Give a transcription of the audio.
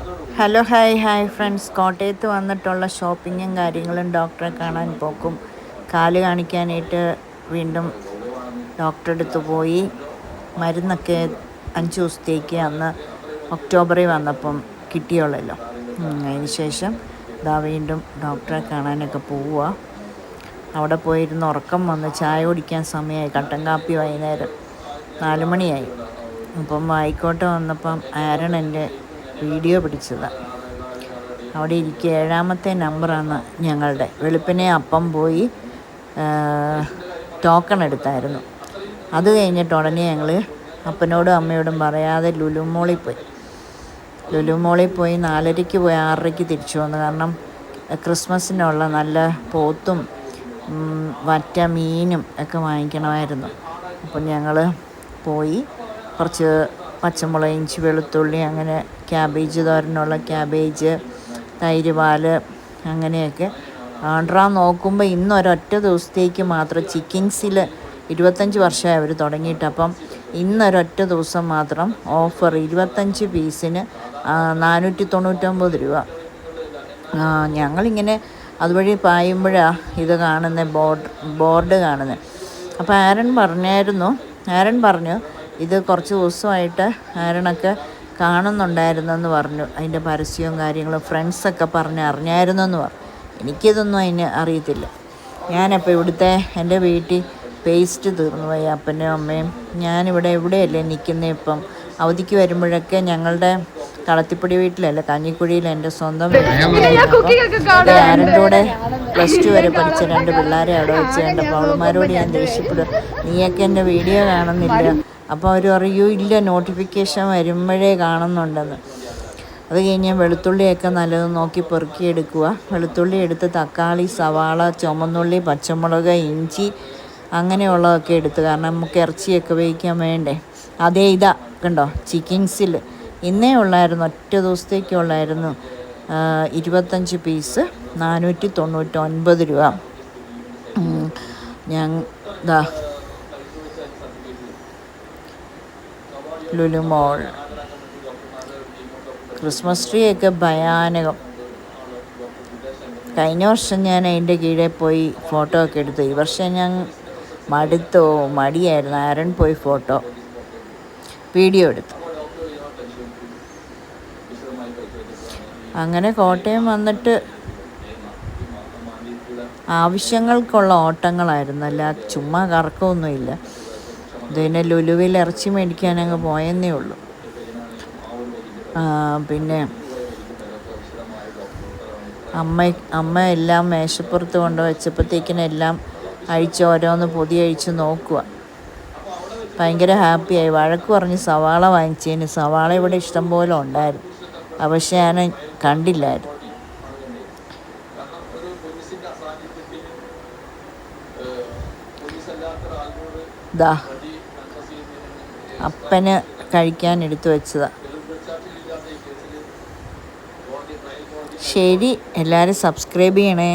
Hello hi hi friends കോട്ടയത്ത് വന്നിട്ടുള്ള ഷോപ്പിങ്ങും കാര്യങ്ങളും ഡോക്ടറെ കാണാൻ പോക്കും. കാൽ കാണിക്കാനായിട്ട് വീണ്ടും ഡോക്ടറെ അടുത്ത് പോയി. മരുന്നൊക്കെ അഞ്ച് ദിവസത്തേക്ക് അന്ന് ഒക്ടോബറിൽ വന്നപ്പം കിട്ടിയുള്ളല്ലോ. അതിന് ശേഷം ഇതാ വീണ്ടും ഡോക്ടറെ കാണാനൊക്കെ പോവുക അവിടെ പോയിരുന്ന് ഉറക്കം വന്ന് ചായ കുടിക്കാൻ സമയമായി. കട്ടൻ കാപ്പി വൈകുന്നേരം നാല് മണിയായി അപ്പം ആയിക്കോട്ടെ വന്നപ്പം ആരൺ എന്റെ വീഡിയോ പിടിച്ചതാണ് അവിടെ ഇരിക്കുക. ഏഴാമത്തെ നമ്പറാണ് ഞങ്ങളുടെ. വെളുപ്പിനെ അപ്പം പോയി ടോക്കൺ എടുത്തായിരുന്നു. അത് കഴിഞ്ഞിട്ട് ഉടനെ ഞങ്ങൾ അപ്പനോടും അമ്മയോടും പറയാതെ ലുലുമോളിൽ പോയി. ലുലുമോളിൽ പോയി നാലരയ്ക്ക് പോയി ആറരയ്ക്ക് തിരിച്ചു വന്നു. കാരണം ക്രിസ്മസിനുള്ള നല്ല പോത്തും വറ്റ മീനും ഒക്കെ വാങ്ങിക്കണമായിരുന്നു. അപ്പം ഞങ്ങൾ പോയി കുറച്ച് പച്ചമുളക് ഇഞ്ചി വെളുത്തുള്ളി അങ്ങനെ ക്യാബേജ് തോരനുള്ള ക്യാബേജ് തൈര് പാൽ അങ്ങനെയൊക്കെ. ആണ്ട്രാ നോക്കുമ്പോൾ ഇന്ന് ഒരൊറ്റ ദിവസത്തേക്ക് മാത്രം ചിക്കൻസിൽ ഇരുപത്തഞ്ച് വർഷമായി അവർ തുടങ്ങിയിട്ട്. അപ്പം ഇന്നൊരൊറ്റ ദിവസം മാത്രം ഓഫർ ഇരുപത്തഞ്ച് പീസിന് നാനൂറ്റി തൊണ്ണൂറ്റൊമ്പത് രൂപ. ഞങ്ങളിങ്ങനെ അതുവഴി പായുമ്പോഴാണ് ഇത് കാണുന്നത് ബോർഡ് ബോർഡ് കാണുന്നത് അപ്പോൾ ആരൻ പറഞ്ഞായിരുന്നു ആരൻ പറഞ്ഞു ഇത് കുറച്ച് ദിവസമായിട്ട് ആരണൊക്കെ കാണുന്നുണ്ടായിരുന്നു എന്ന് പറഞ്ഞു. അതിന്റെ പരസ്യവും കാര്യങ്ങളും ഫ്രണ്ട്സൊക്കെ പറഞ്ഞ് അറിഞ്ഞായിരുന്നെന്ന് പറഞ്ഞു. എനിക്കിതൊന്നും അതിന് അറിയത്തില്ല. ഞാനപ്പോൾ ഇവിടുത്തെ എന്റെ വീട്ടിൽ പേസ്റ്റ് തീർന്നു പോയി അപ്പനും അമ്മയും. ഞാനിവിടെ എവിടെയല്ലേ നിൽക്കുന്നത് ഇപ്പം? അവധിക്ക് വരുമ്പോഴൊക്കെ ഞങ്ങളുടെ കളത്തിപ്പൊടി വീട്ടിലല്ല? കഞ്ഞിക്കുഴിയിൽ എന്റെ സ്വന്തം കൂടെ? പ്ലസ് ടു വരെ പഠിച്ച രണ്ട് പിള്ളേരെ അവിടെ വെച്ച് എന്റെ പൗളമാരോട് ഞാൻ ദേഷ്യപ്പെടും നീയൊക്കെ എന്റെ വീഡിയോ കാണുന്നില്ല. അപ്പോൾ അവർ പറയൂ ഇല്ല നോട്ടിഫിക്കേഷൻ വരുമ്പോഴേ കാണുന്നുണ്ടെന്ന്. അത് കഴിഞ്ഞ് വെളുത്തുള്ളിയൊക്കെ നല്ലത് നോക്കി പെറുക്കിയെടുക്കുക വെളുത്തുള്ളി എടുത്ത് തക്കാളി സവാള ചുമന്നുള്ളി പച്ചമുളക് ഇഞ്ചി അങ്ങനെയുള്ളതൊക്കെ എടുത്ത്. കാരണം നമുക്ക് ഇറച്ചിയൊക്കെ വേവിക്കാൻ വേണ്ടേ? അതേ ഇതാ കണ്ടോ? ചിക്കൻസിൽ ഇന്നേ ഉള്ളായിരുന്നു ഒറ്റ ദിവസത്തേക്കുള്ളായിരുന്നു ഇരുപത്തഞ്ച് പീസ് നാനൂറ്റി തൊണ്ണൂറ്റൊൻപത് രൂപ ഞാൻ ദാ ലുലുമോൾ ക്രിസ്മസ് ട്രീ ഒക്കെ ഭയാനകം. കഴിഞ്ഞ വർഷം ഞാൻ അതിന്റെ കീഴെ പോയി ഫോട്ടോ ഒക്കെ എടുത്തു. ഈ വർഷം ഞാൻ മടുത്തോ മടിയായിരുന്നു. ആരൻ പോയി ഫോട്ടോ വീഡിയോ എടുത്തു. അങ്ങനെ കോട്ടയം വന്നിട്ട് ആവശ്യങ്ങൾക്കുള്ള ഓട്ടങ്ങളായിരുന്നു. അല്ല ചുമ്മാ കറക്കമൊന്നുമില്ല. ഇതിനെ ലുലുവിൽ ഇറച്ചി മേടിക്കാൻ അങ്ങ് പോയെന്നേ ഉള്ളൂ. പിന്നെ അമ്മ അമ്മ എല്ലാം മേശപ്പുറത്ത് കൊണ്ട് വെച്ചപ്പോഴത്തേക്കിനെല്ലാം അഴിച്ച് ഓരോന്ന് പൊതി അഴിച്ച് നോക്കുക ഭയങ്കര ഹാപ്പിയായി. വഴക്ക് പറഞ്ഞ് സവാള വാങ്ങിച്ചതിന് സവാള ഇവിടെ ഇഷ്ടം പോലെ ഉണ്ടായിരുന്നു. പക്ഷേ ഞാൻ കണ്ടില്ലായിരുന്നു. ദാ അപ്പന് കഴിക്കാൻ എടുത്തു വെച്ചതാ. ശരി എല്ലാവരും സബ്സ്ക്രൈബ് ചെയ്യണേ.